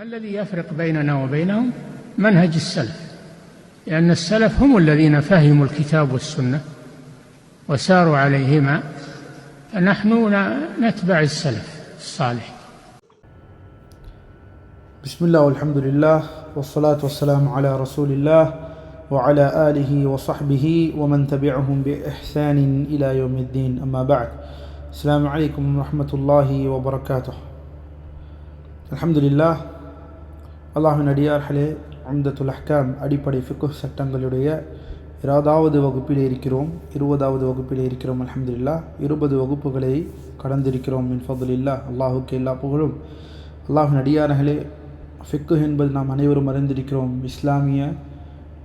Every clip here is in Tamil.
ما الذي يفرق بيننا وبينهم منهج السلف؟ لأن السلف هم الذين فهموا الكتاب والسنة وساروا عليهما فنحن نتبع السلف الصالح. بسم الله والحمد لله والصلاة والسلام على رسول الله وعلى آله وصحبه ومن تبعهم بإحسان إلى يوم الدين. أما بعد السلام عليكم ورحمة الله وبركاته. الحمد لله அல்லாஹின் அடியார்களே அந்த துலஹ்காம் அடிப்படை ஃபிக்கு சட்டங்களுடைய இருபதாவது வகுப்பில் இருக்கிறோம். இருபதாவது வகுப்பில் இருக்கிறோம் அலமதுல்லா இருபது வகுப்புகளை கடந்திருக்கிறோம் மின் அல்லாஹுக்கு எல்லா புகழும். அல்லாஹின் அடியார்களே ஃபிக்கு என்பது நாம் அனைவரும் அறிந்திருக்கிறோம். இஸ்லாமிய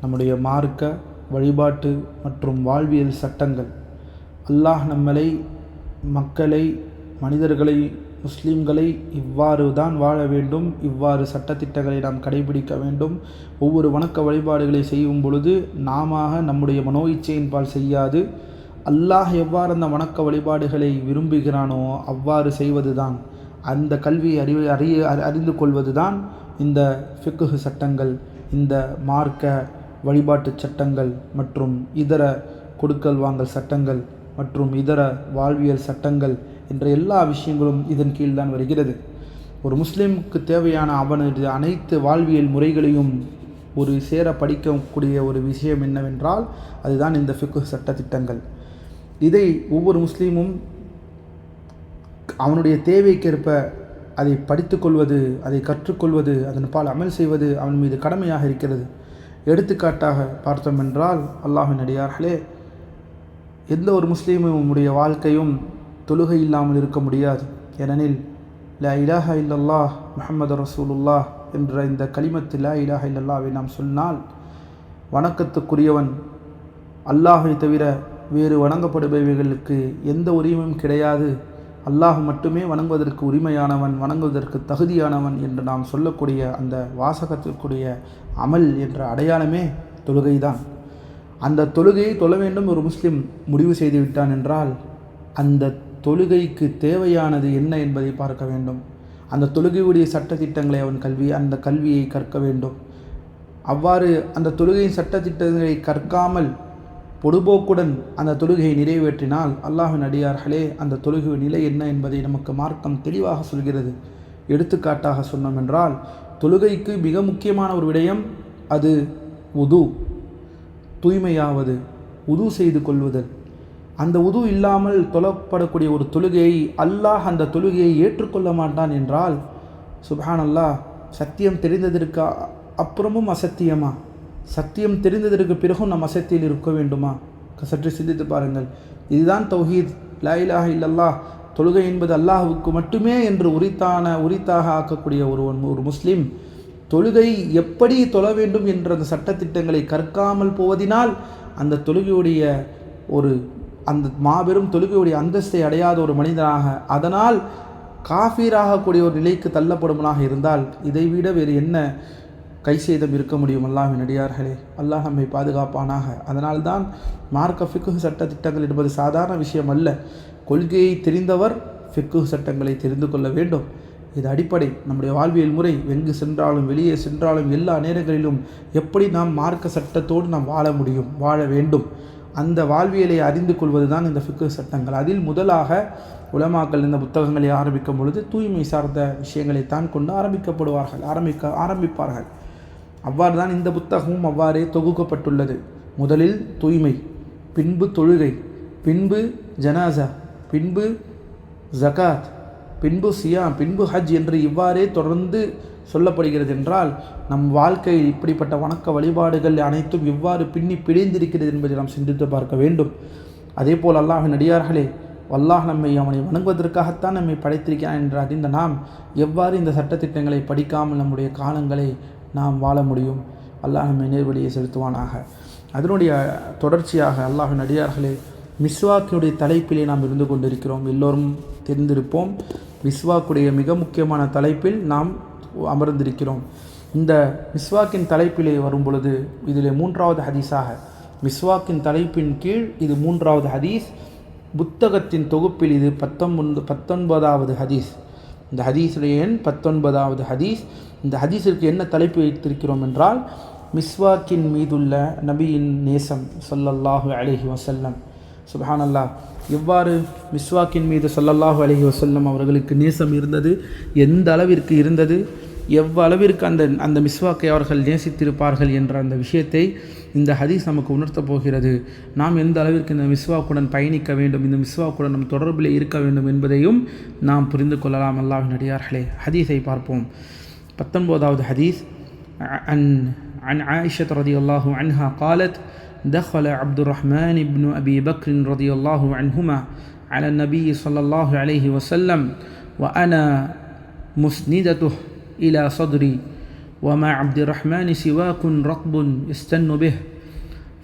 நம்முடைய மார்க்க வழிபாட்டு மற்றும் வாழ்வியல் சட்டங்கள். அல்லாஹ் நம்மளை மக்களை மனிதர்களை முஸ்லீம்களை இவ்வாறு தான் வாழ வேண்டும். இவ்வாறு சட்டத்திட்டங்களை நாம் கடைபிடிக்க வேண்டும். ஒவ்வொரு வணக்க வழிபாடுகளை செய்யும் பொழுது நாம நம்முடைய மனோ இச்சையின்பால் செய்யாது. அல்லாஹ் எவ்வாறு அந்த வணக்க வழிபாடுகளை விரும்புகிறானோ அவ்வாறு செய்வது தான் அந்த கல்வியை அறிவு அறிய அறிந்து கொள்வதுதான் இந்த ஃபிக்குஹு சட்டங்கள் இந்த மார்க்க வழிபாட்டு சட்டங்கள் மற்றும் இதர கொடுக்கல் வாங்கல் சட்டங்கள் மற்றும் இதர வாழ்வியல் சட்டங்கள் என்ற எல்லா விஷயங்களும் இதன் கீழ் தான் வருகிறது. ஒரு முஸ்லீமுக்கு தேவையான அவனது அனைத்து வாழ்வியல் முறைகளையும் ஒரு சேர படிக்கக்கூடிய ஒரு விஷயம் என்னவென்றால் அதுதான் இந்த ஃபிக்கு சட்டத்திட்டங்கள். இதை ஒவ்வொரு முஸ்லீமும் அவனுடைய தேவைக்கேற்ப அதை படித்துக்கொள்வது அதை கற்றுக்கொள்வது அதன் பால் அமல் செய்வது அவன் மீது கடமையாக இருக்கிறது. எடுத்துக்காட்டாக பார்த்தோம் என்றால் அல்லாஹின் அடியார்களே எந்த ஒரு முஸ்லீமுடைய வாழ்க்கையும் தொழுகை இல்லாமல் இருக்க முடியாது. ஏனெனில் லா இலாஹ இல்லல்லா முஹம்மது ரசூலுல்லாஹ் என்ற இந்த களிமத்து லா இலாஹ இல்லல்லாவை நாம் சொன்னால் வணக்கத்துக்குரியவன் அல்லாஹை தவிர வேறு வணங்கப்படுபவைகளுக்கு எந்த உரிமையும் கிடையாது. அல்லாஹ் மட்டுமே வணங்குவதற்கு உரிமையானவன் வணங்குவதற்கு தகுதியானவன் என்று நாம் சொல்லக்கூடிய அந்த வாசகத்திற்குரிய அமல் என்ற அடையாளமே தொழுகைதான். அந்த தொழுகையை தொழ வேண்டும் ஒரு முஸ்லீம் முடிவு செய்து விட்டான் என்றால் அந்த தொழுகைக்கு தேவையானது என்ன என்பதை பார்க்க வேண்டும். அந்த தொழுகையுடைய சட்டத்திட்டங்களை அவன் கல்வி அந்த கல்வியை கற்க வேண்டும். அவ்வாறு அந்த தொழுகையின் சட்டத்திட்டங்களை கற்காமல் பொடுபோக்குடன் அந்த தொழுகையை நிறைவேற்றினால் அல்லாஹின் அடியார்களே அந்த தொழுகை நிலை என்ன என்பதை நமக்கு மார்க்கம் தெளிவாக சொல்கிறது. எடுத்துக்காட்டாக சொன்னோம் என்றால் தொழுகைக்கு மிக முக்கியமான ஒரு விடயம் அது உது தூய்மையாவது உது செய்து கொள்வதல் அந்த உது இல்லாமல் தொழப்படக்கூடிய ஒரு தொழுகையை அல்லாஹ் அந்த தொழுகையை ஏற்றுக்கொள்ள மாட்டான் என்றால் சுபஹான் அல்லாஹ் சத்தியம் தெரிந்ததற்கு அப்புறமும் அசத்தியமா? சத்தியம் தெரிந்ததற்கு பிறகும் நம் அசத்தியில் இருக்க வேண்டுமா? சற்று சிந்தித்து பாருங்கள். இதுதான் தௌஹீத். லாயிலாக இல்லல்லா இல்லல்லாஹ். தொழுகை என்பது அல்லாஹுக்கு மட்டுமே என்று உரித்தான உரித்தாக ஆக்கக்கூடிய ஒரு ஒரு முஸ்லீம் தொழுகை எப்படி தொழ வேண்டும் என்ற அந்த சட்டத்திட்டங்களை கற்காமல் போவதினால் அந்த தொழுகையுடைய ஒரு அந்த மாபெரும் தொழுகையுடைய அந்தஸ்தை அடையாத ஒரு மனிதனாக அதனால் காஃபீராகக்கூடிய ஒரு நிலைக்கு தள்ளப்படுமனாக இருந்தால் இதை விட வேறு என்ன கை செய்தம் இருக்க முடியும்? அல்லாஹின் அடியார்களே அல்லாஹ் நம்மை பாதுகாப்பானாக. அதனால்தான் மார்க்க ஃபிக்கு சட்ட திட்டங்கள் என்பது சாதாரண விஷயம் அல்ல. கொள்கையை தெரிந்தவர் ஃபிக்கு சட்டங்களை தெரிந்து கொள்ள வேண்டும். இது அடிப்படை. நம்முடைய வாழ்வியல் முறை எங்கு சென்றாலும் வெளியே சென்றாலும் எல்லா நேரங்களிலும் எப்படி நாம் மார்க்க சட்டத்தோடு நாம் வாழ முடியும்? வாழ வேண்டும். அந்த வாழ்வியலை அறிந்து கொள்வது தான் இந்த ஃபிக்கு சட்டங்கள். அதில் முதலாக உலமாக்கள் இந்த புத்தகங்களை ஆரம்பிக்கும் பொழுது தூய்மை சார்ந்த விஷயங்களை தான் கொண்டு ஆரம்பிக்கப்படுவார்கள் ஆரம்பிக்க ஆரம்பிப்பார்கள். அவ்வாறு தான் இந்த புத்தகமும் அவ்வாறே தொகுக்கப்பட்டுள்ளது. முதலில் தூய்மை பின்பு தொழுகை பின்பு ஜனாசா பின்பு ஜகாத் பின்பு சியாம் பின்பு ஹஜ் என்று இவ்வாறே தொடர்ந்து சொல்லப்படுகிறது என்றால் நம் வாழ்க்கையில் இப்படிப்பட்ட வணக்க வழிபாடுகள் அனைத்தும் இவ்வாறு பின்னி பிழிந்திருக்கிறது என்பதை நாம் சிந்தித்து பார்க்க வேண்டும். அதே போல் அல்லாஹின் அடியார்களே அல்லாஹ் நம்மை அவனை வணங்குவதற்காகத்தான் நம்மை படைத்திருக்கிறான் என்று அறிந்த நாம் எவ்வாறு இந்த சட்டத்திட்டங்களை படிக்காமல் நம்முடைய காலங்களை நாம் வாழ முடியும்? அல்லாஹ் நம்மை நேர்வழியை செலுத்துவானாக. அதனுடைய தொடர்ச்சியாக அல்லாஹின் அடியார்களே மிஸ்வாக்கினுடைய தலைப்பிலே நாம் இருந்து கொண்டிருக்கிறோம். எல்லோரும் தெரிந்திருப்போம். மிஸ்வாக்குடைய மிக முக்கியமான தலைப்பில் நாம் அமர்ந்திருக்கிறோம். இந்த மிஸ்வாக்கின் தலைப்பிலே வரும் பொழுது இதில் மூன்றாவது ஹதீஸாக மிஸ்வாக்கின் தலைப்பின் கீழ் இது மூன்றாவது ஹதீஸ் புத்தகத்தின் தொகுப்பில் இது பத்தொன்பது பத்தொன்பதாவது ஹதீஸ். இந்த ஹதீஸுடைய எண் பத்தொன்பதாவது ஹதீஸ். இந்த ஹதீஸிற்கு என்ன தலைப்பு வைத்திருக்கிறோம் என்றால் மிஸ்வாக்கின் மீதுள்ள நபியின் நேசம் சொல்லல்லாஹு அலஹி வசல்லம் சுபஹானல்லா எவ்வாறு மிஸ்வாக்கின் மீது சொல்லல்லாஹு அலஹி வசல்லம் அவர்களுக்கு நேசம் இருந்தது எந்த அளவிற்கு இருந்தது எவ்வளவிற்கு அந்த அந்த மிஸ்வாக்கை அவர்கள் நேசித்திருப்பார்கள் என்ற அந்த விஷயத்தை இந்த ஹதீஸ் நமக்கு உணர்த்தப் போகிறது. நாம் எந்த அளவிற்கு இந்த மிஸ்வாக்குடன் பயணிக்க வேண்டும் இந்த மிஸ்வாக்குடன் நம் தொடர்பில் இருக்க வேண்டும் என்பதையும் நாம் புரிந்து கொள்ளலாம். அல்லாஹின் அடியார்களே ஹதீஸை பார்ப்போம். பத்தொன்பதாவது ஹதீஸ். அன் அன் ஆயிஷத் ரதி அல்லாஹூ அன்ஹா காலத் دخل عبد الرحمن بن أبي بكر رضي الله عنهما على النبي صلى الله عليه وسلم وأنا مسندته إلى صدري ومع عبد الرحمن سواك رطب يستن به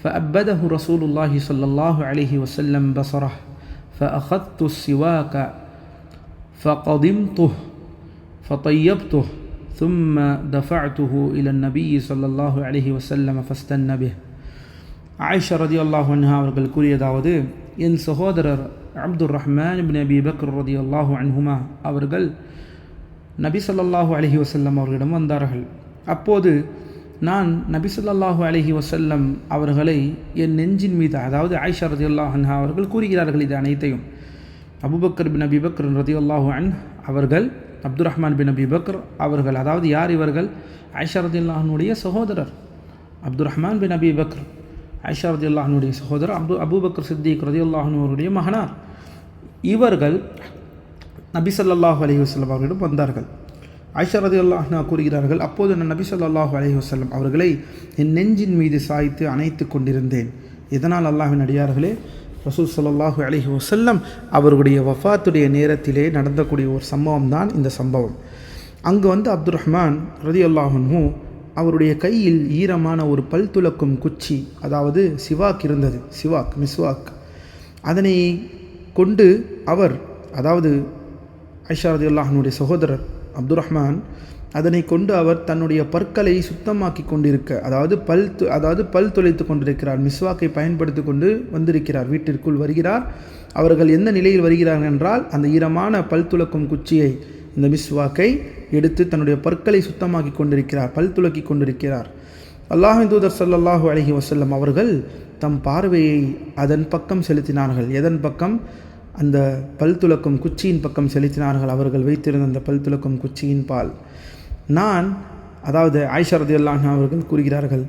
فأبده رسول الله صلى الله عليه وسلم بصره فأخذت السواك فقضمته فطيبته ثم دفعته إلى النبي صلى الله عليه وسلم فاستن به. ஆயிஷா ரதி அல்லாஹன்ஹா அவர்கள் கூறியதாவது என் சகோதரர் அப்துர் ரஹ்மான் இப்னு நபி பக்ர் ரதி அல்லாஹூ அன்ஹுமா அவர்கள் நபி ஸல்லல்லாஹு அலஹி வசல்லம் அவர்களிடம் வந்தார்கள். அப்போது நான் நபி ஸல்லல்லாஹு அலஹி வசல்லம் அவர்களை என் நெஞ்சின் மீது அதாவது ஆயிஷா ரதி அல்லாஹன்ஹா அவர்கள் கூறுகிறார்கள் இது அனைத்தையும். அபுபக்கர் பின் நபி பக்ர் ரதி அல்லாஹூ அன் அவர்கள் அப்துர் ரஹ்மான் பின் நபி பக்ர் அவர்கள் அதாவது யார் இவர்கள்? ஆயிஷா ரதி அல்லாஹனுடைய சகோதரர் அப்துர் ரஹ்மான் பின் நபி பக்ர். ஐஷா ரதி அல்லாஹனுடைய சகோதரர் அப்து அபூபக்கர் சித்திக் ரதி அல்லாஹனுடைய மகனார். இவர்கள் நபி சல்லாஹூ அலி வஸல்லம் அவர்களிடம் வந்தார்கள். ஆயிஷா ரதி அல்லாஹ்னா கூறுகிறார்கள் அப்போது நான் நபி சொல்லாஹூ அலி வஸல்லம் அவர்களை என் நெஞ்சின் மீது சாய்த்து அணைத்து கொண்டிருந்தேன். இதனால் அல்லாஹின் அடியார்களே ரசூல் ஸல்லல்லாஹு அலைஹி வசல்லம் அவர்களுடைய வஃபாத்துடைய நேரத்திலே நடந்தக்கூடிய ஒரு சம்பவம் தான் இந்த சம்பவம். அங்கு வந்து அப்துல் ரஹ்மான் ரதி அல்லாஹன்ஹூ அவருடைய கையில் ஈரமான ஒரு பல் துளக்கும் குச்சி அதாவது சிவாக் இருந்தது. சிவாக் மிஸ்வாக். அதனை கொண்டு அவர் அதாவது ஐஷாரதி அல்லாஹனுடைய சகோதரர் அப்துல் ரஹ்மான் அதனை கொண்டு அவர் தன்னுடைய பற்களை சுத்தமாக்கி கொண்டிருக்க அதாவது பல் து அதாவது பல் துளைத்து கொண்டிருக்கிறார். மிஸ்வாக்கை பயன்படுத்தி கொண்டு வந்திருக்கிறார். வீட்டிற்குள் வருகிறார். அவர்கள் எந்த நிலையில் வருகிறார்கள் என்றால் அந்த ஈரமான பல் துளக்கும் குச்சியை இந்த மிஸ்வாக்கை எடுத்து தன்னுடைய பற்களை சுத்தமாக்கி கொண்டிருக்கிறார் பல் துளக்கி கொண்டிருக்கிறார். அல்லாஹின் தூதர் சல்லாஹூ அலஹி வசல்லம் அவர்கள் தம் பார்வையை அதன் பக்கம் செலுத்தினார்கள். எதன் பக்கம்? அந்த பல் துலக்கும் குச்சியின் பக்கம் செலுத்தினார்கள். அவர்கள் வைத்திருந்த அந்த பல் துலக்கும் குச்சியின் பால். நான் அதாவது ஆயிஷா அல்லாஹ் அவர்கள் கூறுகிறார்கள்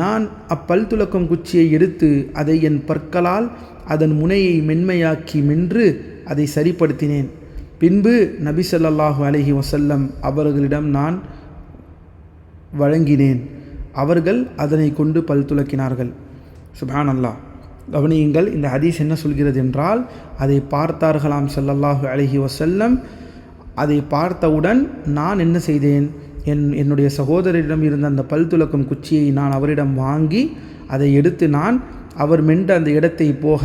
நான் அப்பல் துலக்கும் குச்சியை எடுத்து அதை என் பற்களால் அதன் முனையை மென்மையாக்கி மென்று அதை சரிப்படுத்தினேன். பின்பு நபி ஸல்லல்லாஹு அலஹி வசல்லம் அவர்களிடம் நான் வழங்கினேன். அவர்கள் அதனை கொண்டு பல் துளக்கினார்கள் சுபான் அல்லாஹ் கவனியுங்கள் இந்த ஹதீஸ் என்ன சொல்கிறது என்றால் அதை பார்த்தார்களாம் ஸல்லல்லாஹு அலைஹி வசல்லம் அதை பார்த்தவுடன் நான் என்ன செய்தேன்? என் என்னுடைய சகோதரரிடம் இருந்த அந்த பல் துளக்கும் குச்சியை நான் அவரிடம் வாங்கி அதை எடுத்து நான் அவர் மென்று அந்த இடத்தை போக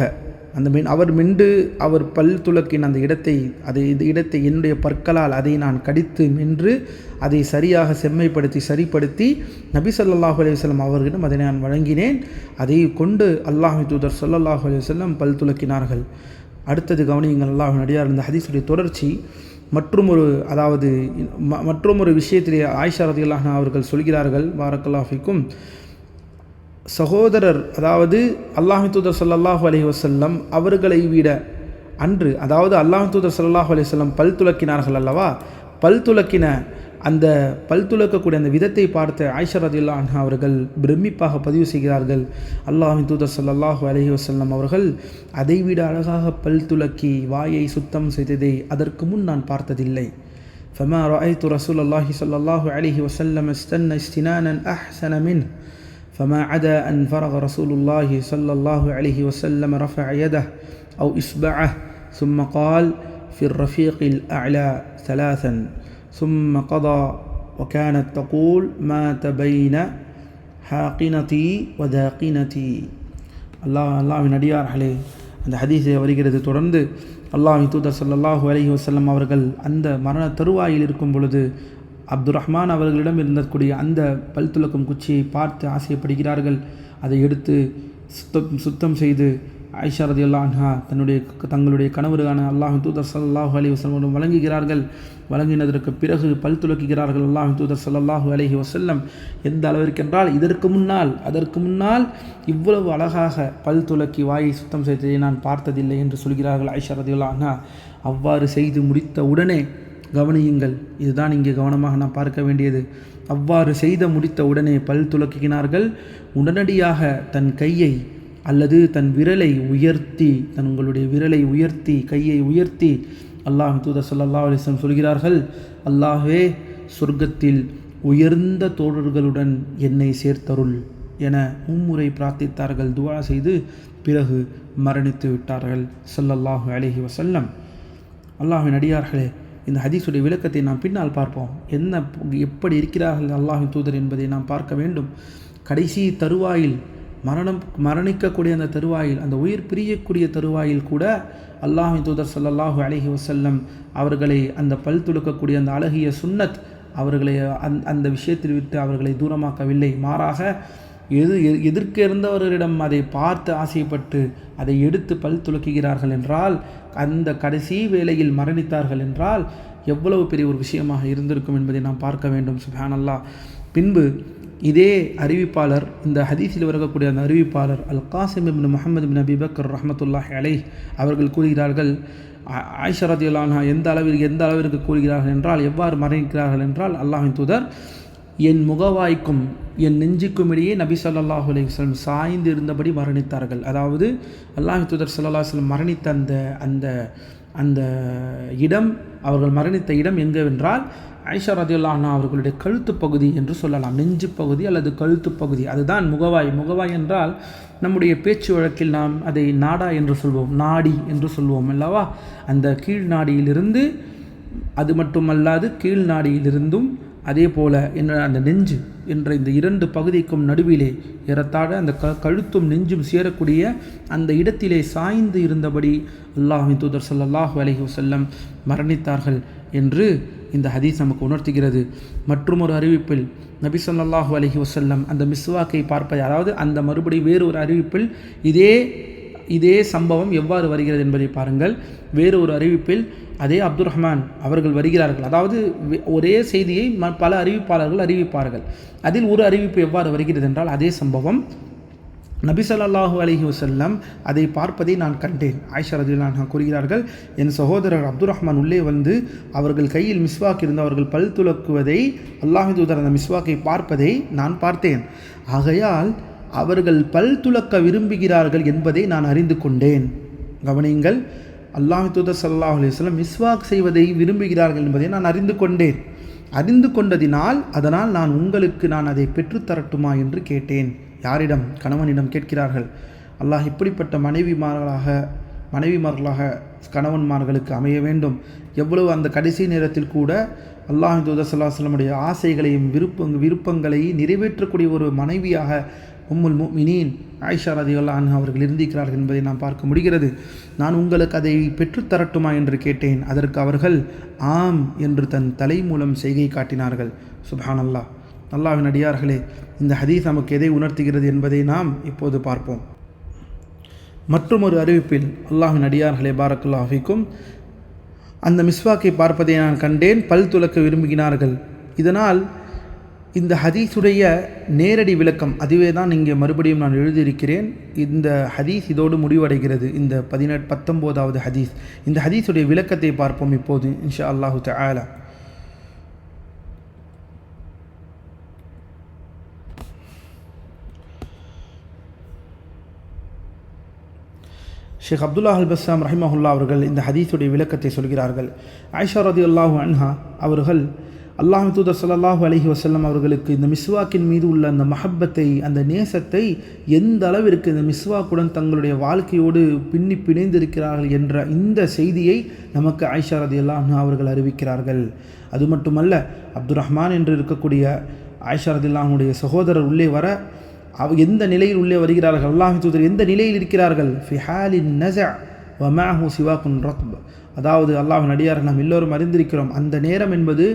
அந்த மென் அவர் மென்று அவர் பல் துளக்கின் அந்த இடத்தை அதை இந்த இடத்தை என்னுடைய பற்களால் அதை நான் கடித்து மென்று அதை சரியாக செம்மைப்படுத்தி சரிப்படுத்தி நபி ஸல்லல்லாஹு அலைஹி அவர்களிடம் அதை நான் வழங்கினேன். அதை கொண்டு அல்லாஹ் தூதர் ஸல்லல்லாஹு அலைஹி பல் துளக்கினார்கள். அடுத்தது கவனியுங்கள் அல்லாஹ் நடிகார் இந்த ஹதீஸுடைய தொடர்ச்சி. மற்றும் ஒரு அதாவது ம- மற்றும் ஒரு விஷயத்திலே ஆயிஷா ரதியல்லாஹ் அவர்கள் சொல்கிறார்கள் வாரக்கல்லாஃபிக்கும் சகோதரர் அதாவது அல்லாஹி தூதர் சல்லாஹூ அலி வசல்லம் அவர்களை விட அன்று அதாவது அல்லாஹ் தூதர் சல்லாஹூ அலி வல்லம் பல் துளக்கினார்கள் அல்லவா? பல் துளக்கின அந்த பல் துளக்கக்கூடிய அந்த விதத்தை பார்த்த ஆயிஷா ரதில்லா அன்ஹா அவர்கள் பிரமிப்பாக பதிவு செய்கிறார்கள். அல்லாஹின் தூதர் சல்லாஹூ அலஹி வசல்லம் அவர்கள் அதைவிட அழகாக பல் துளக்கி வாயை சுத்தம் செய்ததை அதற்கு முன் நான் பார்த்ததில்லை. ஃபமா ராய் து ரசூல் அல்லாஹி சொல்லாஹூ அலிஹி வசல்லம் அஹ்சன மின் فما عدا أن فرغ رسول الله صلى الله عليه وسلم رفع يده أو إصبعه ثم قال في الرفيق الأعلى ثلاثا ثم قضى وكانت تقول مات بين حاقنتي وذاقنتي அல்லாஹ் அல்லாஹ்வின் அடியார்களே அந்த ஹதீஸை வருகிறது தொடர்ந்து அல்லாஹ் தூதர் ஸல்லல்லாஹு அலைஹி வஸல்லம் அவர்கள் அந்த மரண தருவாயில் இருக்கும் பொழுது அப்துர் ரஹ்மான் அவர்களிடம் இருந்தக்கூடிய அந்த பல் துலக்கும் குச்சியை பார்த்து ஆசைப்படுகிறார்கள். அதை எடுத்து சுத்தம் சுத்தம் செய்து ஆயிஷா ரதி அன்ஹா தன்னுடைய தங்களுடைய கணவருக்கான அல்லாஹ் தூதர் சல்லாஹூ அலி வசல்லம் வழங்குகிறார்கள். வழங்கினதற்கு பிறகு பல் துளக்குகிறார்கள் அல்லாஹ் தூதர் சல்லாஹூ அலைஹி வசல்லம் எந்த அளவிற்கென்றால் இதற்கு முன்னால் அதற்கு முன்னால் இவ்வளவு அழகாக பல் துலக்கி வாயை சுத்தம் செய்ததை நான் பார்த்ததில்லை என்று சொல்கிறார்கள் ஆயிஷா ரதியுல்லா அன்ஹா. அவ்வாறு செய்து முடித்த உடனே கவனியுங்கள். இதுதான் இங்கே கவனமாக நாம் பார்க்க வேண்டியது. அவ்வாறு செய்த முடித்த உடனே பல் துலக்கினார்கள். உடனடியாக தன் கையை அல்லது தன் விரலை உயர்த்தி தங்களுடைய விரலை உயர்த்தி கையை உயர்த்தி அல்லாஹ் தூதர் ஸல்லல்லாஹு அலிஸ்லம் சொல்கிறார்கள் அல்லாஹே சொர்க்கத்தில் உயர்ந்த தோழர்களுடன் என்னை சேர்த்தருள் என மும்முறை பிரார்த்தித்தார்கள். துவா செய்து பிறகு மரணித்து விட்டார்கள். சல்லல்லாஹு அலஹி வசல்லம் அல்லாஹின் அடியார்களே இந்த ஹதீஸுடைய விளக்கத்தை நாம் பின்னால் பார்ப்போம். என்ன எப்படி இருக்கிறார்கள் அல்லாஹின் தூதர் என்பதை நாம் பார்க்க வேண்டும். கடைசி தருவாயில் மரணம் மரணிக்கக்கூடிய அந்த தருவாயில் அந்த உயிர் பிரியக்கூடிய தருவாயில் கூட அல்லாஹின் தூதர் சல்லாஹூ அலஹி வசல்லம் அவர்களை அந்த பல் துலுக்கக்கூடிய அந்த அழகிய சுன்னத் அவர்களை அந் அந்த விஷயத்தில் விட்டு அவர்களை தூரமாக்கவில்லை. மாறாக எது எதிர்க்க இருந்தவர்களிடம் அதை பார்த்து ஆசைப்பட்டு அதை எடுத்து பல் துலக்குகிறார்கள் என்றால் அந்த கடைசி வேளையில் மரணித்தார்கள் என்றால் எவ்வளவு பெரிய ஒரு விஷயமாக இருந்திருக்கும் என்பதை நாம் பார்க்க வேண்டும் சுஹானல்லா பின்பு இதே அறிவிப்பாளர் இந்த ஹதீஸில் வரக்கூடிய அந்த அறிவிப்பாளர் Al Qasim ibn Muhammad bin Abi Bakr அலை அவர்கள் கூறுகிறார்கள் ஆ- எந்த அளவிற்கு எந்த அளவிற்கு கூறுகிறார்கள் என்றால் எவ்வாறு மரணிக்கிறார்கள் என்றால் அல்லாஹின் தூதர் என் முகவாய்க்கும் என் நெஞ்சுக்கும் இடையே நபி சொல்லாஹு அலைஹி சாய்ந்து இருந்தபடி மரணித்தார்கள். அதாவது அல்லாஹ் தூதர் சல்லா அலைஹி மரணித்த அந்த அந்த அந்த இடம் அவர்கள் மரணித்த இடம் எங்கவென்றால் ஐஷா ரதியுல்லாஹா அவர்களுடைய கழுத்து பகுதி என்று சொல்லலாம். நெஞ்சு பகுதி அல்லது கழுத்து பகுதி. அதுதான் முகவாய். முகவாய் என்றால் நம்முடைய பேச்சு வழக்கில் நாம் அதை நாடா என்று சொல்வோம். நாடி என்று சொல்வோம் அல்லவா? அந்த கீழ் நாடியிலிருந்து அது மட்டுமல்லாது கீழ் நாடியிலிருந்தும் அதே போல என்ன அந்த நெஞ்சு என்ற இந்த இரண்டு பகுதிக்கும் நடுவிலே ஏறத்தாழ அந்த க கழுத்தும் நெஞ்சும் சேரக்கூடிய அந்த இடத்திலே சாய்ந்து இருந்தபடி அல்லாஹின் தூதர் சல்லாஹு அலஹி வசல்லம் மரணித்தார்கள் என்று இந்த ஹதீஸ் நமக்கு உணர்த்துகிறது. மற்றும் ஒரு அறிவிப்பில் நபி சொல்லாஹு அலஹி வசல்லம் அந்த மிஸ்வாக்கை பார்ப்பதை அதாவது அந்த மறுபடி வேறு ஒரு அறிவிப்பில் இதே இதே சம்பவம் எவ்வாறு வருகிறது என்பதை பாருங்கள். வேறு ஒரு அறிவிப்பில் அதே அப்துர் ரஹ்மான் அவர்கள் வருகிறார்கள். அதாவது ஒரே செய்தியை ம- பல அறிவிப்பாளர்கள் அறிவிப்பார்கள். அதில் ஒரு அறிவிப்பு எவ்வாறு வருகிறது என்றால் அதே சம்பவம். நபி ஸல்லல்லாஹு அலைஹி வஸல்லம் அதை பார்ப்பதை நான் கண்டேன். ஆயிஷா ரதியுல்லாஹு கூறுகிறார்கள் என் சகோதரர் அப்துல் ரஹ்மான் உள்ளே வந்து அவர்கள் கையில் மிஸ்வாக் இருந்து அவர்கள் பல் துலக்குவதை அல்லாஹி தூதர் அந்த மிஸ்வாக்கை பார்ப்பதை நான் பார்த்தேன். ஆகையால் அவர்கள் பல் துலக்க விரும்புகிறார்கள் என்பதை நான் அறிந்து கொண்டேன். கவனியுங்கள் அல்லாஹ் தூதர் சல்லாஹ் அலைஹி மிஸ்வாக் செய்வதை விரும்புகிறார்கள் என்பதை நான் அறிந்து கொண்டேன். அறிந்து கொண்டதினால் அதனால் நான் உங்களுக்கு நான் அதை பெற்றுத்தரட்டுமா என்று கேட்டேன். யாரிடம்? கணவனிடம் கேட்கிறார்கள். அல்லாஹ் இப்படிப்பட்ட மனைவிமார்களாக மனைவிமார்களாக கணவன்மார்களுக்கு அமைய வேண்டும். எவ்வளவு அந்த கடைசி நேரத்தில் கூட அல்லாஹ் தூதர் சல்லாஹ் சொல்லமுடைய ஆசைகளையும் விருப்பங் விருப்பங்களை நிறைவேற்றக்கூடிய ஒரு மனைவியாக உம்முல் முஃமினீன் ஆயிஷா ரதியுல்லாஹ் அன்ஹா அவர்கள் இருந்திருக்கிறார்கள் என்பதை நாம் பார்க்க முடிகிறது. நான் உங்களுக்கு அதை பெற்றுத்தரட்டுமா என்று கேட்டேன். அதற்கு அவர்கள் ஆம் என்று தன் தலை மூலம் செய்கை காட்டினார்கள். சுபான் அல்லா அல்லாவின் அடியார்களே இந்த ஹதீஸ் நமக்கு எதை உணர்த்துகிறது என்பதை நாம் இப்போது பார்ப்போம். மற்றும் ஒரு அறிவிப்பில் அல்லாஹின் அடியார்களே பாரக்குல்லா ஹஃபிக்கும் அந்த மிஸ்வாக்கை பார்ப்பதை நான் கண்டேன் பல் துலக்க விரும்புகிறார்கள். இதனால் இந்த ஹதீஸுடைய நேரடி விளக்கம். அதுவே தான் இங்கே மறுபடியும் நான் எழுதியிருக்கிறேன். இந்த ஹதீஸ் இதோடு முடிவடைகிறது. இந்த பதினெட் பத்தொம்போதாவது ஹதீஸ். இந்த ஹதீஸுடைய விளக்கத்தை பார்ப்போம் இப்போது இன்ஷா அல்லாஹு தஆலா. ஷேக் அப்துல்லா அல் பஸ்ஸாம் ரஹிமஹுல்லா அவர்கள் இந்த ஹதீஸுடைய விளக்கத்தை சொல்கிறார்கள். ஐஷா ரதி அல்லாஹு அன்ஹா அவர்கள் அல்லாஹ் தூதர் சல்லாஹூ அலஹி வசல்லம் அவர்களுக்கு இந்த மிஸ்வாக்கின் மீது உள்ள அந்த மஹப்பத்தை அந்த நேசத்தை எந்த அளவிற்கு இந்த மிஸ்வாக்குடன் தங்களுடைய வாழ்க்கையோடு பின்னி பிணைந்திருக்கிறார்கள் என்ற இந்த செய்தியை நமக்கு ஆயிஷா ரதி அல்லாஹ் அவர்கள் அறிவிக்கிறார்கள். அது மட்டுமல்ல அப்துர் ரஹ்மான் என்று இருக்கக்கூடிய ஆயிஷா ரதி அல்லாஹனுடைய சகோதரர் உள்ளே வர அவ எந்த நிலையில் உள்ளே வருகிறார்கள்? அல்லாஹ் தூதர் எந்த நிலையில் இருக்கிறார்கள்? ஃபிஹாலின் நஸ வமாஹு சிவாக்குன் ரத்ப். அதாவது அல்லாஹின் அடியார் நாம் எல்லோரும் அறிந்திருக்கிறோம். அந்த நேரம் என்பது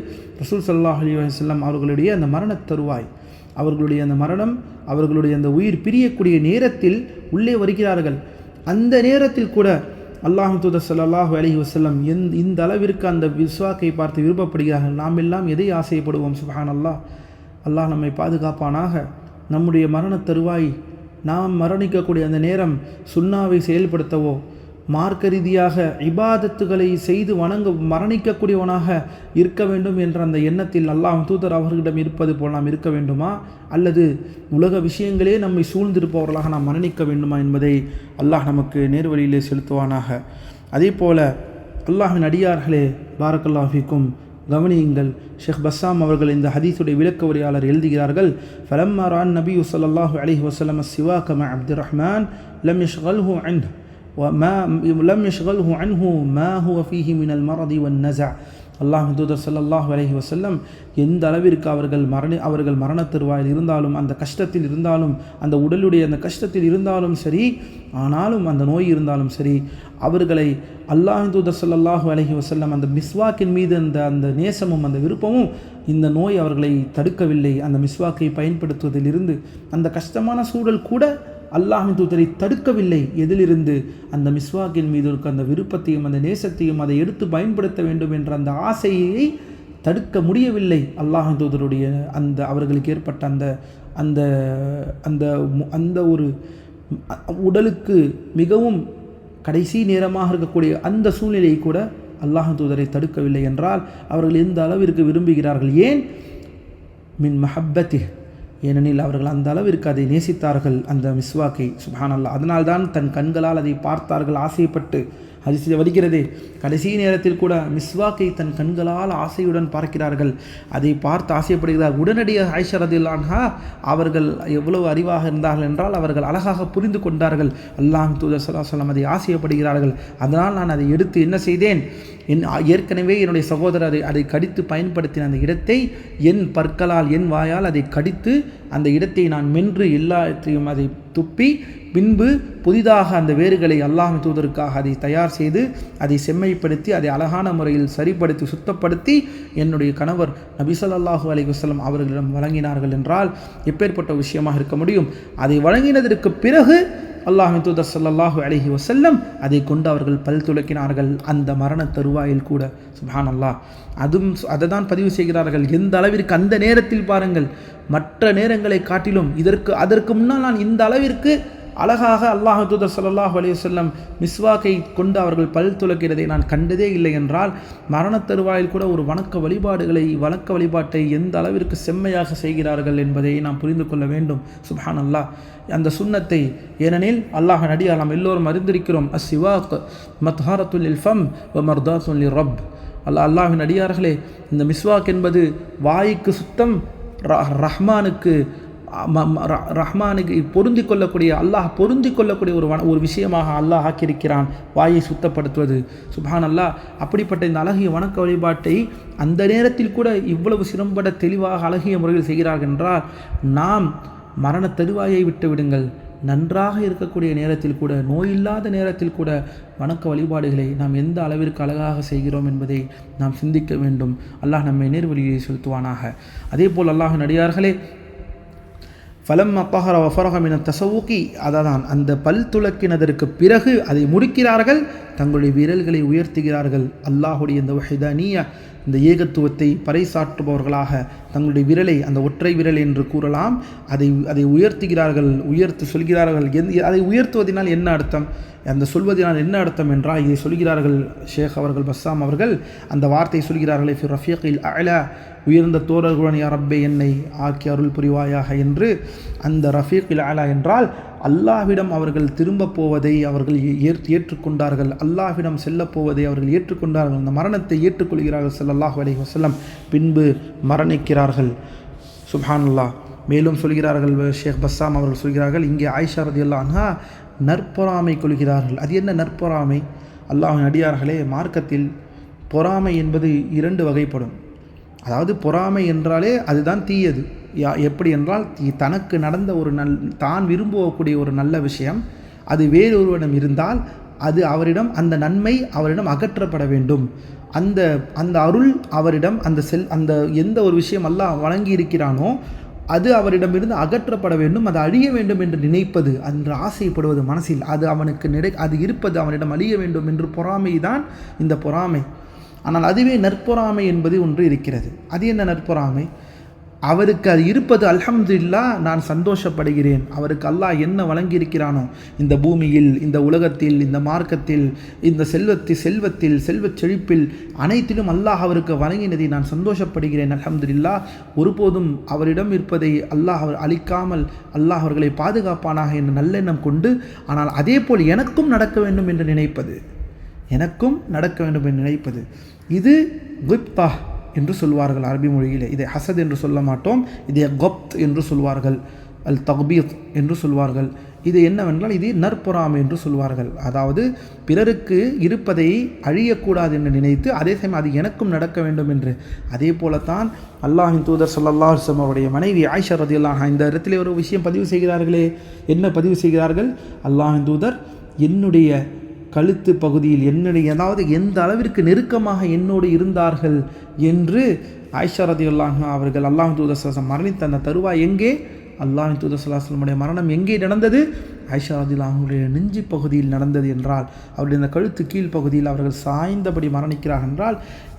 ரசூல் சல்லாஹ் அலி செல்லம் அவர்களுடைய அந்த மரணத் தருவாய். அவர்களுடைய அந்த மரணம் அவர்களுடைய அந்த உயிர் பிரியக்கூடிய நேரத்தில் உள்ளே வருகிறார்கள். அந்த நேரத்தில் கூட அல்லாஹ் தூதர் ஸல்லல்லாஹு அலைஹி வசல்லம் எந் இந்த அளவிற்கு அந்த விஸ்வாக்கை பார்த்து விருப்பப்படுகிறார்கள். நாம் எல்லாம் எதை ஆசைப்படுவோம்? சுபஹான் அல்லாஹ் அல்லாஹ் நம்மை பாதுகாப்பானாக. நம்முடைய மரணத் தருவாய். நாம் மரணிக்கக்கூடிய அந்த நேரம் சுண்ணாவை செயல்படுத்தவோ மார்க்க ரீதியாக இபாதத்துகளை செய்து வணங்க மரணிக்கக்கூடியவனாக இருக்க வேண்டும் என்ற அந்த எண்ணத்தில் அல்லாஹ் தூதர் அவர்களிடம் இருப்பது போல் நாம் இருக்க வேண்டுமா? அல்லது உலக விஷயங்களே நம்மை சூழ்ந்திருப்பவர்களாக நாம் மரணிக்க வேண்டுமா என்பதை அல்லாஹ் நமக்கு நேர்வழியிலே செலுத்துவானாக. அதே போல அல்லாஹின் அடியார்களே பாரக்கல்லாஹிக்கும் கவனியுங்கள் ஷேக் பஸ்ஸாம் அவர்கள் இந்த ஹதீஸுடைய விளக்க உரையாளர் எழுதுகிறார்கள் ஃபலம்மா ரான் நபி ஸல்லல்லாஹு அலி வசலம் சிவா கம அப்துர் ரஹ்மான் லம் யஷ்கல்ஹு அண்ட் وما لم يشغله عنه ما هو فيه من المرض والنزع அல்லாஹ் தூதர் ஸல்லல்லாஹு அலைஹி வஸல்லம் எந்த அளவிற்கு அவர்கள் மரணி அவர்கள் மரணத் தருவாயில் இருந்தாலும் அந்த கஷ்டத்தில் இருந்தாலும் அந்த உடலுடைய அந்த கஷ்டத்தில் இருந்தாலும் சரி ஆனாலும் அந்த நோய் இருந்தாலும் சரி அவர்களை அல்லாஹ் தூதர் ஸல்லல்லாஹு அலைஹி வஸல்லம் அந்த மிஸ்வாக்கின் மீது அந்த அந்த நேசமும் அந்த விருப்பமும் இந்த நோய் அவர்களை தடுக்கவில்லை அந்த மிஸ்வாக்கை பயன்படுத்துவதிலிருந்து அந்த கஷ்டமான சூழல் கூட அல்லாஹின் தூதரை தடுக்கவில்லை. எதிலிருந்து அந்த மிஸ்வாக்கின் மீது இருக்க அந்த விருப்பத்தையும் அந்த நேசத்தையும் அதை எடுத்து பயன்படுத்த வேண்டும் என்ற அந்த ஆசையை தடுக்க முடியவில்லை. அல்லாஹின் தூதருடைய அந்த அவர்களுக்கு ஏற்பட்ட அந்த அந்த அந்த அந்த ஒரு உடலுக்கு மிகவும் கடைசி நேரமாக இருக்கக்கூடிய அந்த சூழ்நிலையை கூட அல்லாஹ் தூதரை தடுக்கவில்லை என்றால் அவர்கள் எந்த அளவிற்கு விரும்புகிறார்கள் ஏன்? மின் மஹப்பத்தி ஏனெனில் அவர்கள் அந்த அளவிற்கு அதை நேசித்தார்கள் அந்த மிஸ்வாக்கை. சுபஹானல்லாஹ். அதனால்தான் தன் கண்களால் அதை பார்த்தார்கள். ஆசைப்பட்டு ஹதீஸில் வருகிறது. கடைசி நேரத்தில் கூட மிஸ்வாக்கை தன் கண்களால் ஆசையுடன் பார்க்கிறார்கள். அதை பார்த்து ஆசைப்படுகிறார். உடனடியாக ஐஷரதில்லான்ஹா அவர்கள் எவ்வளவு அறிவாக இருந்தார்கள் என்றால் அவர்கள் அழகாக புரிந்து கொண்டார்கள். அல்லாஹ் தூதர் சலாஹலம் அதை ஆசையப்படுகிறார்கள் அதனால் நான் அதை எடுத்து என்ன செய்தேன்? என் ஏற்கனவே என்னுடைய சகோதரர் அதை அதை கடித்து பயன்படுத்தின அந்த இடத்தை என் பற்களால் என் வாயால் அதை கடித்து அந்த இடத்தை நான் மென்று எல்லாத்தையும் அதை துப்பி பின்பு புதிதாக அந்த வேர்களை அல்லாஹ் தூதருக்காக அதை தயார் செய்து அதை செம்மைப்படுத்தி அதை அழகான முறையில் சரிப்படுத்தி சுத்தப்படுத்தி என்னுடைய கணவர் நபி அலி வசலம் அவர்களிடம் வழங்கினார்கள் என்றால் எப்பேற்பட்ட விஷயமாக இருக்க முடியும்? அதை வழங்கினதற்கு பிறகு அல்லாஹ் தூதர் ஸல்லல்லாஹு அலைஹி வஸல்லம் அதை கொண்டு அவர்கள் பல் துலக்கினார்கள் அந்த மரண தருவாயில் கூட. சுபான் அல்லாஹ் அதுவும் அதை தான் பதிவு செய்கிறார்கள். எந்த அளவிற்கு அந்த நேரத்தில் பாருங்கள் மற்ற நேரங்களை காட்டிலும் இதற்கு அதற்கு முன்னால் நான் இந்த அளவிற்கு அழகாக அல்லாஹ் தூதர் ஸல்லல்லாஹு அலைஹி வஸல்லம் மிஸ்வாக்கை கொண்டு அவர்கள் பல் துளக்கிறதை நான் கண்டதே இல்லை என்றால் மரணத் தருவாயில் கூட ஒரு வணக்க வழிபாடுகளை வணக்க வழிபாட்டை எந்த அளவிற்கு செம்மையாக செய்கிறார்கள் என்பதை நாம் புரிந்து கொள்ள வேண்டும். சுபான் அல்லாஹ் அந்த சுன்னத்தை ஏனெனில் அல்லாஹ் நடிகால் நாம் எல்லோரும் அறிந்திருக்கிறோம் அஸ் சிவாக் மத்ஹாரத்துல் இல்ஃபம் வ மர்தாத்துல் ரப் அல்லா அல்லாஹின் அடியார்களே இந்த மிஸ்வாக் என்பது வாய்க்கு சுத்தம் ர- ரஹ்மானுக்கு ரஹ்மானுக்கு பொருந்தி கொள்ளக்கூடிய அல்லாஹ் பொருந்தி கொள்ளக்கூடிய ஒரு வன- ஒரு விஷயமாக அல்லாஹ் ஆக்கியிருக்கிறான். வாயை சுத்தப்படுத்துவது. சுபான் அல்லாஹ் அப்படிப்பட்ட இந்த அழகிய வணக்க வழிபாட்டை அந்த நேரத்தில் கூட இவ்வளவு சிரம்பட தெளிவாக அழகிய முறையில் செய்கிறார்கள் என்றால் நாம் மரண தருவாயை விட்டு விடுங்கள். நன்றாக இருக்கக்கூடிய நேரத்தில் கூட நோயில்லாத நேரத்தில் கூட வணக்க வழிபாடுகளை நாம் எந்த அளவிற்கு அழகாக செய்கிறோம் என்பதை நாம் சிந்திக்க வேண்டும். அல்லாஹ் நம்மை நேர்வழியை செலுத்துவானாக. அதே போல் அல்லாஹ் நடிகார்களே ஃபலம் அப்பஹர வஃபரகம் என தசவுக்கி அததான் அந்த பல் துளக்கினதற்கு பிறகு அதை முடிக்கிறார்கள். தங்களுடைய விரல்களை உயர்த்துகிறார்கள். அல்லாஹுடைய இந்த வஹிதானிய இந்த ஏகத்துவத்தை பறைசாற்றுபவர்களாக தங்களுடைய விரலை அந்த ஒற்றை விரல் என்று கூறலாம். அதை அதை உயர்த்துகிறார்கள் உயர்த்து சொல்கிறார்கள். எந்த அதை உயர்த்துவதனால் என்ன அர்த்தம்? அந்த சொல்வதனால் என்ன அர்த்தம் என்றால் இதை சொல்கிறார்கள் ஷேக் அவர்கள் பஸ்ஸாம் அவர்கள். அந்த வார்த்தை சொல்கிறார்களே ஃபி ரஃபீக்கில் அலா உயர்ந்த தோழர்களுடன் யாரப்பே என்னை ஆக்கி அருள் புரிவாயாக என்று அந்த ரஃபீக் இலாலா என்றால் அல்லாஹ்விடம் அவர்கள் திரும்ப போவதை அவர்கள் ஏற் ஏற்றுக்கொண்டார்கள். அல்லாஹ்விடம் செல்லப்போவதை அவர்கள் ஏற்றுக்கொண்டார்கள். அந்த மரணத்தை ஏற்றுக்கொள்கிறார்கள் ஸல்லல்லாஹு அலைஹி வசல்லம் பின்பு மரணிக்கிறார்கள். சுப்ஹானல்லாஹ். மேலும் சொல்கிறார்கள் ஷேக் பஸ்ஸாம் அவர்கள் சொல்கிறார்கள் இங்கே ஆயிஷா ரதியல்லா அன்ஹா நற்பொறாமை கொள்கிறார்கள். அது என்ன நற்பொறாமை? அல்லாஹின் அடியார்களே மார்க்கத்தில் பொறாமை என்பது இரண்டு வகைப்படும். அதாவது பொறாமை என்றாலே அதுதான் தீயது. யா எப்படி என்றால் தனக்கு நடந்த ஒரு நல் தான் விரும்பக்கூடிய ஒரு நல்ல விஷயம் அது வேறொருவரிடம் இருந்தால் அது அவரிடம் அந்த நன்மை அவரிடம் அகற்றப்பட வேண்டும். அந்த அந்த அருள் அவரிடம் அந்த செல் அந்த எந்த ஒரு விஷயம் அல்லாஹ் வழங்கி இருக்கிறானோ அது அவரிடமிருந்து அகற்றப்பட வேண்டும் அது அழிய வேண்டும் என்று நினைப்பது என்று ஆசைப்படுவது மனசில் அது அவனுக்கு நிறை அது இருப்பது அவனிடம் அழிய வேண்டும் என்று பொறாமை தான் இந்த பொறாமை. ஆனால் அதுவே நற்பொறாமை என்பது ஒன்று இருக்கிறது. அது என்ன நற்பொறாமை? அவருக்கு அது இருப்பது அல்ஹம்துல்லா நான் சந்தோஷப்படுகிறேன். அவருக்கு அல்லாஹ் என்ன வழங்கியிருக்கிறானோ இந்த பூமியில் இந்த உலகத்தில் இந்த மார்க்கத்தில் இந்த செல்வத்தில் செல்வத்தில் செல்வச் செழிப்பில் அனைத்திலும் அல்லாஹ் அவருக்கு வழங்கினதை நான் சந்தோஷப்படுகிறேன். அல்ஹம்துல்லா ஒருபோதும் அவரிடம் இருப்பதை அல்லாஹ் அவர் அளிக்காமல் அல்லாஹ் அவர்களை பாதுகாப்பானாக என்ற நல்லெண்ணம் கொண்டு ஆனால் அதே போல் எனக்கும் நடக்க வேண்டும் என்று நினைப்பது எனக்கும் நடக்க வேண்டும் என்று நினைப்பது இது குப்தா என்று சொல்வார்கள் அரபி மொழியிலே. இதை ஹசத் என்று சொல்ல மாட்டோம். இதை கொப்த் என்று சொல்வார்கள். அல் தக்பீத் என்று சொல்வார்கள். இது என்னவென்றால் இது நற்பொறாமை என்று சொல்வார்கள். அதாவது பிறருக்கு இருப்பதை அழியக்கூடாது என்று நினைத்து அதே சமயம் அது எனக்கும் நடக்க வேண்டும் என்று. அதே போலத்தான் அல்லாஹின் தூதர் சல்லல்லா அலுவலம் அவருடைய மனைவி ஆயிஷா ரதியுல்லாஹ் இந்த இடத்துல ஒரு விஷயம் பதிவு செய்கிறார்களே. என்ன பதிவு செய்கிறார்கள்? அல்லாஹின் தூதர் என்னுடைய கழுத்து பகுதியில் என்னுடைய அதாவது எந்த அளவிற்கு நெருக்கமாக என்னோடு இருந்தார்கள் என்று ஆயிஷா ரதியுல்லாஹ் அவர்கள் அல்லாஹ் தூதர் மரணித்த அந்த தருவாய் எங்கே? அல்லாஹின் தூதசலாசலமுடைய மரணம் எங்கே நடந்தது? ஆயிஷா அவங்களுடைய நெஞ்சு பகுதியில் நடந்தது என்றால் அவருடைய அந்த கழுத்து கீழ் பகுதியில் அவர்கள் சாய்ந்தபடி மரணிக்கிறார் என்றால்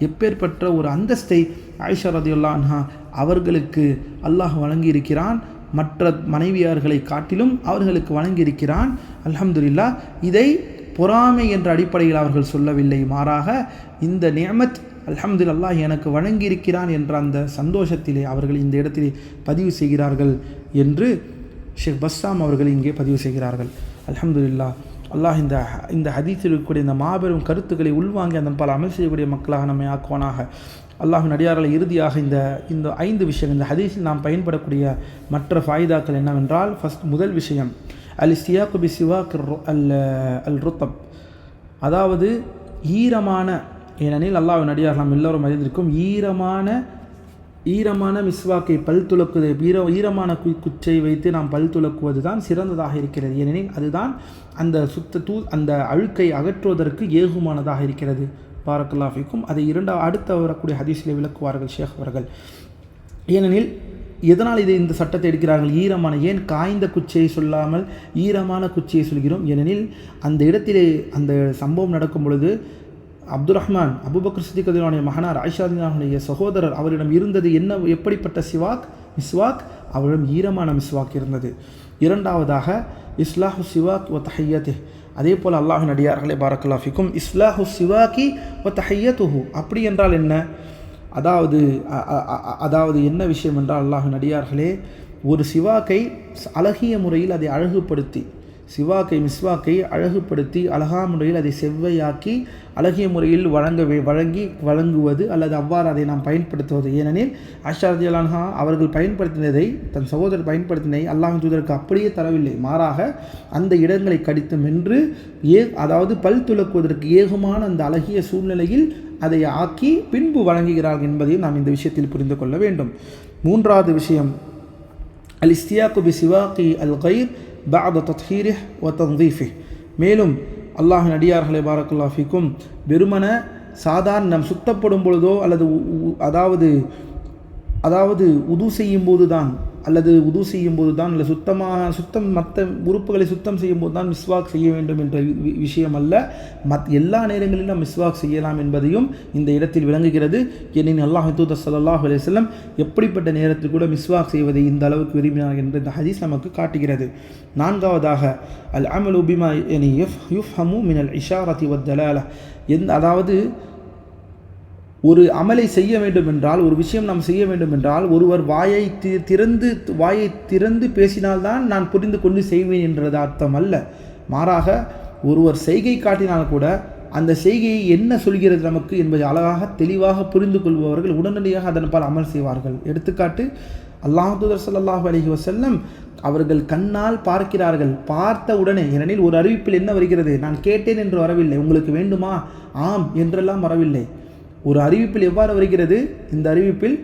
எப்பேற்பட்ட ஒரு அந்தஸ்தை ஆயிஷா ரதியுல்லாஹா அவர்களுக்கு அல்லாஹ் வழங்கியிருக்கிறான். மற்ற மனைவியார்களை காட்டிலும் அவர்களுக்கு வழங்கியிருக்கிறான். அலமதுல்லா இதை பொறாமை என்ற அடிப்படையில் அவர்கள் சொல்லவில்லை. மாறாக இந்த நியமத் அல்ஹம்துல் அல்லாஹ் எனக்கு வழங்கியிருக்கிறான் என்ற அந்த சந்தோஷத்திலே அவர்கள் இந்த இடத்திலே பதிவு செய்கிறார்கள் என்று ஷேக் பஸ்ஸாம் அவர்கள் இங்கே பதிவு செய்கிறார்கள். அல்ஹம்துலில்லா அல்லாஹ் இந்த இந்த ஹதீஸில் இருக்கக்கூடிய இந்த மாபெரும் கருத்துக்களை உள்வாங்கி அந்த பல அமல் செய்யக்கூடிய மக்களாக நம்மை ஆக்குவானாக. அல்லாஹின் அடியார்களை இறுதியாக இந்த இந்த ஐந்து விஷயங்கள் இந்த ஹதீஸில் நாம் பயன்படக்கூடிய மற்ற ஃபாய்தாக்கள் என்னவென்றால் ஃபஸ்ட் முதல் விஷயம் அல் இஸ்தியாக்கு பி சிவாக் அல் அல் ருத்தப் அதாவது ஈரமான ஏனெனில் அல்லாஹ் நடிகார் நாம் எல்லோரும் அறிந்திருக்கும் ஈரமான ஈரமான மிஸ்வாக்கை பல் துளக்குவது ஈர ஈரமான கு குச்சை வைத்து நாம் பல் துளக்குவது தான் சிறந்ததாக இருக்கிறது. ஏனெனில் அதுதான் அந்த சுத்த தூ அந்த அழுக்கை அகற்றுவதற்கு ஏகுமானதாக இருக்கிறது. பாரக்கல்லாஃபிக்கும் அதை இரண்டாவது அடுத்த வரக்கூடிய ஹதீஸில் விளக்குவார்கள் ஷேக் அவர்கள். ஏனெனில் எதனால் இதை இந்த சட்டத்தை எடுக்கிறார்கள்? ஈரமான ஏன் காய்ந்த குச்சியை சொல்லாமல் ஈரமான குச்சியை சொல்கிறோம்? ஏனெனில் அந்த இடத்திலே அந்த சம்பவம் நடக்கும் பொழுது அப்துல் ரஹ்மான் அபுபக்கர் சித்திகதினுடைய மகனார் ஆயிஷாதினுடைய சகோதரர் அவரிடம் இருந்தது என்ன எப்படிப்பட்ட சிவாக் மிஸ்வாக்? அவரிடம் ஈரமான மிஸ்வாக் இருந்தது. இரண்டாவதாக இஸ்லாஹு சிவாக் ஒ தஹையத்தே அதே போல் அல்லாஹின் அடியார்களே பாரக்கல்லாஃபிக்கும் இஸ்லாஹு சிவாக்கி ஒ தஹையத்துஹு. அப்படி என்றால் என்ன? அதாவது அதாவது என்ன விஷயம் என்றால் அல்லாஹின் அடியார்களே ஒரு சிவாக்கை அழகிய முறையில் அதை அழகுபடுத்தி சிவாக்கை மிஸ்வாக்கை அழகுபடுத்தி அழகா முறையில் அதை செவ்வையாக்கி அழகிய முறையில் வழங்க வழங்கி வழங்குவது அல்லது அவ்வாறு அதை நாம் பயன்படுத்துவது. ஏனெனில் ஆஷாரதியலான்ஹா அவர்கள் பயன்படுத்தினதை தன் சகோதரர் பயன்படுத்தினை அல்லாஹ் தூதருக்கு அப்படியே தரவில்லை. மாறாக அந்த இடங்களை கடித்து மென்று ஏ அதாவது பல் துலக்குவதற்கு ஏகமான அந்த அழகிய சூழ்நிலையில் அதை ஆக்கி பின்பு வழங்குகிறார்கள் என்பதையும் நாம் இந்த விஷயத்தில் புரிந்து கொள்ள வேண்டும். மூன்றாவது விஷயம் அல் இஸ்தியாக்கு பி சிவாக்கி அல் கயிர் பாத தத்ஹீரிஹ் ஒ மேலும் அல்லாஹின் அடியார்களை பாரக்குல்லாஃபிக்கும் வெறுமன சாதாரண நம் சுத்தப்படும் பொழுதோ அல்லது அதாவது அதாவது உது செய்யும் போது தான் அல்லது உது செய்யும் போது தான் இல்லை சுத்தமாக சுத்தம் மற்ற உறுப்புகளை சுத்தம் செய்யும் போது தான் மிஸ்வாக் செய்ய வேண்டும் என்ற விஷயம் அல்ல மத் எல்லா நேரங்களிலும் மிஸ்வாக் செய்யலாம் என்பதையும் இந்த இடத்தில் விளங்குகிறது. எனின் அல்லாஹ் தூத சல்லாஹ் அலிஸ்லம் எப்படிப்பட்ட நேரத்தில் கூட மிஸ்வாக் செய்வதை இந்த அளவுக்கு விரும்பினார் என்று இந்த ஹதீஸ் நமக்கு காட்டுகிறது. நான்காவதாக அல் அமல் உபிமா எனி யுஃப் யுஃப் ஹமு மினல் இஷாரதி வத்தலால எந்த அதாவது ஒரு அமலை செய்ய வேண்டும் என்றால் ஒரு விஷயம் நாம் செய்ய வேண்டும் என்றால் ஒருவர் வாயை தி திறந்து வாயை திறந்து பேசினால்தான் நான் புரிந்து கொண்டு செய்வேன் என்றது அர்த்தம் அல்ல. மாறாக ஒருவர் செய்கை காட்டினால் கூட அந்த செய்கையை என்ன சொல்கிறது நமக்கு என்பதை அழகாக தெளிவாக புரிந்து கொள்பவர்கள் உடனடியாக அதன் பால் அமல் செய்வார்கள். எடுத்துக்காட்டு அல்லாஹூதர் சல்லாஹூ அலஹி வசல்லம் அவர்கள் கண்ணால் பார்க்கிறார்கள். பார்த்த உடனே ஏனெனில் ஒரு அறிவிப்பில் என்ன வருகிறது? நான் கேட்டேன் என்று வரவில்லை. உங்களுக்கு வேண்டுமா? ஆம் என்றெல்லாம் வரவில்லை. ஒரு அறிவிப்பில் எவ்வாறு வருகிறது? இந்த அறிவிப்பில்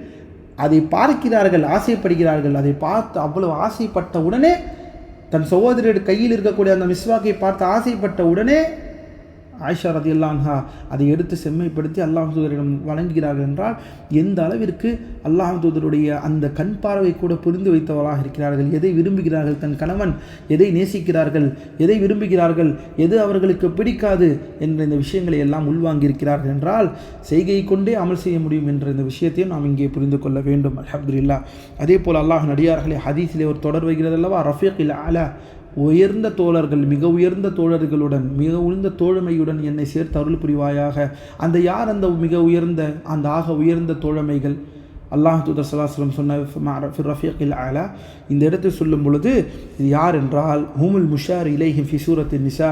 அதை பார்க்கிறார்கள் ஆசைப்படுகிறார்கள். அதை பார்த்து அவ்வளவு ஆசைப்பட்ட உடனே தன் சகோதரர் கையில் இருக்கக்கூடிய அந்த மிஸ்வாக்கை பார்த்து ஆசைப்பட்ட உடனே ஆயிஷா ரதியல்லான்ஹா அதை எடுத்து செம்மைப்படுத்தி அல்லாஹ் தூதரிடம் வழங்குகிறார்கள் என்றால் எந்த அளவிற்கு அல்லாஹ் தூதருடைய அந்த கண் பார்வை கூட புரிந்து வைத்தவராக இருக்கிறார்கள் எதை விரும்புகிறார்கள் தன் கணவன் எதை நேசிக்கிறார்கள் எதை விரும்புகிறார்கள் எது அவர்களுக்கு பிடிக்காது என்ற இந்த விஷயங்களை எல்லாம் உள்வாங்கியிருக்கிறார்கள் என்றால் செய்கை கொண்டே அமல் செய்ய முடியும் என்ற இந்த விஷயத்தையும் நாம் இங்கே புரிந்து கொள்ள வேண்டும். அல்ஹம்துலில்லா அதே போல் அல்லாஹ் நடிகார்களை ஹதீஸிலே ஒரு தொடர் வைகிறது அல்லவா? ரஃபீக் இல் அலா. உயர்ந்த தோழர்கள் மிக உயர்ந்த தோழர்களுடன் மிக உயர்ந்த தோழமையுடன் என்னை சேர்த்து அருள் புரிவாயாக. அந்த யார் அந்த மிக உயர்ந்த அந்த ஆக உயர்ந்த தோழமைகள்? அல்லாஹ் தூதர் சலாஹலம் சொன்ன ரஃபீக் இல் அலா. இந்த இடத்தில் சொல்லும் பொழுது இது யார் என்றால் ஹூமுல் முஷார் இலேஹிம் ஃபி சூரத்தின் நிஷா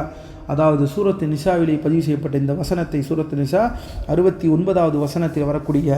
அதாவது சூரத்து நிஷாவிலே பதிவு செய்யப்பட்ட இந்த வசனத்தை சூரத்து நிஷா அறுபத்தி ஒன்பதாவது வசனத்தில் வரக்கூடிய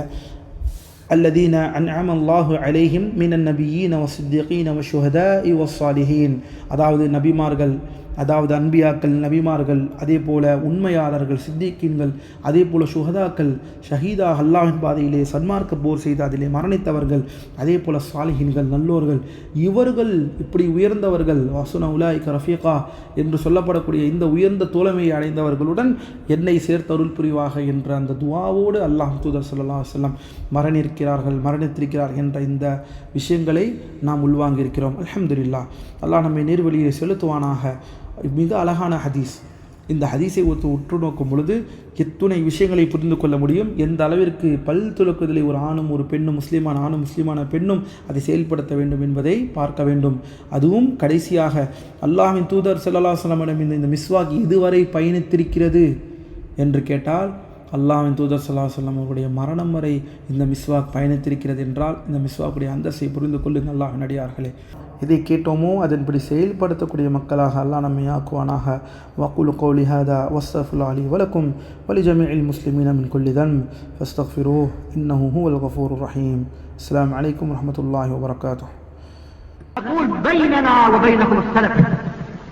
الذين أنعم الله عليهم من النبيين والصديقين والشهداء والصالحين அதாவது நபிமார்கள் அதாவது அன்பியாக்கள் நபிமார்கள் அதே போல உண்மையாளர்கள் சித்திக்கீன்கள் அதே போல சுகதாக்கள் ஷஹீதா அல்லாஹின் பாதையிலே சன்மார்க்க போர் செய்து அதிலே மரணித்தவர்கள் அதே போல சாலிஹின்கள் நல்லோர்கள். இவர்கள் இப்படி உயர்ந்தவர்கள் வசுன உலாய் ரஃபீகா என்று சொல்லப்படக்கூடிய இந்த உயர்ந்த தோழமையை அடைந்தவர்களுடன் என்னை சேர்த்தருள் புரிவாக என்ற அந்த துவாவோடு அல்லாஹ் தூதர் சல்லா செல்லம் மரணிருக்கிறார்கள் மரணித்திருக்கிறார் என்ற இந்த விஷயங்களை நாம் உள்வாங்கியிருக்கிறோம். அலமதுல்லா அல்லாஹ் நம்மை நேர்வழியை செலுத்துவானாக. மிக அழகான ஹதீஸ். இந்த ஹதீஸை ஒத்து உற்று நோக்கும் பொழுது எத்துணை விஷயங்களை புரிந்து கொள்ள முடியும். எந்த அளவிற்கு பல் துலக்குதலை ஒரு ஆணும் ஒரு பெண்ணும் முஸ்லீமான ஆணும் முஸ்லீமான பெண்ணும் அதை செயல்படுத்த வேண்டும் என்பதை பார்க்க வேண்டும். அதுவும் கடைசியாக அல்லாஹின் தூதர் சல்லா சொல்லமிடம் இந்த இந்த மிஸ்வாக் இதுவரை பயணித்திருக்கிறது என்று கேட்டால் அல்லாஹின் தூதர் சல்லா சொல்லம் அவருடைய மரணம் வரை இந்த மிஸ்வாக் பயணித்திருக்கிறது என்றால் இந்த மிஸ்வாக்குடைய அந்தஸ்தை புரிந்து கொள்ளுங்கள் அல்லாஹ் நடிகார்களே எதை கேட்டோமோ அதன்படி செயல்படுத்தக்கூடிய மக்களாக அல்லாஹ் நம்மை ஆக்குவானாக வக்குலு கௌலி ஹாதா வஸ்தஃபுல் அலி வலக்கும் வலி ஜமீல் முஸ்லிமீன மின் குல்லி தன் ஃபஸ்தஃபிரோ இன்னஹு ஹுவல் கஃபூர் ரஹீம் அஸ்ஸலாமு அலைக்கும் வரஹ்மத்துல்லாஹி வபரகாத்துஹு يقول بيننا وبينكم السلف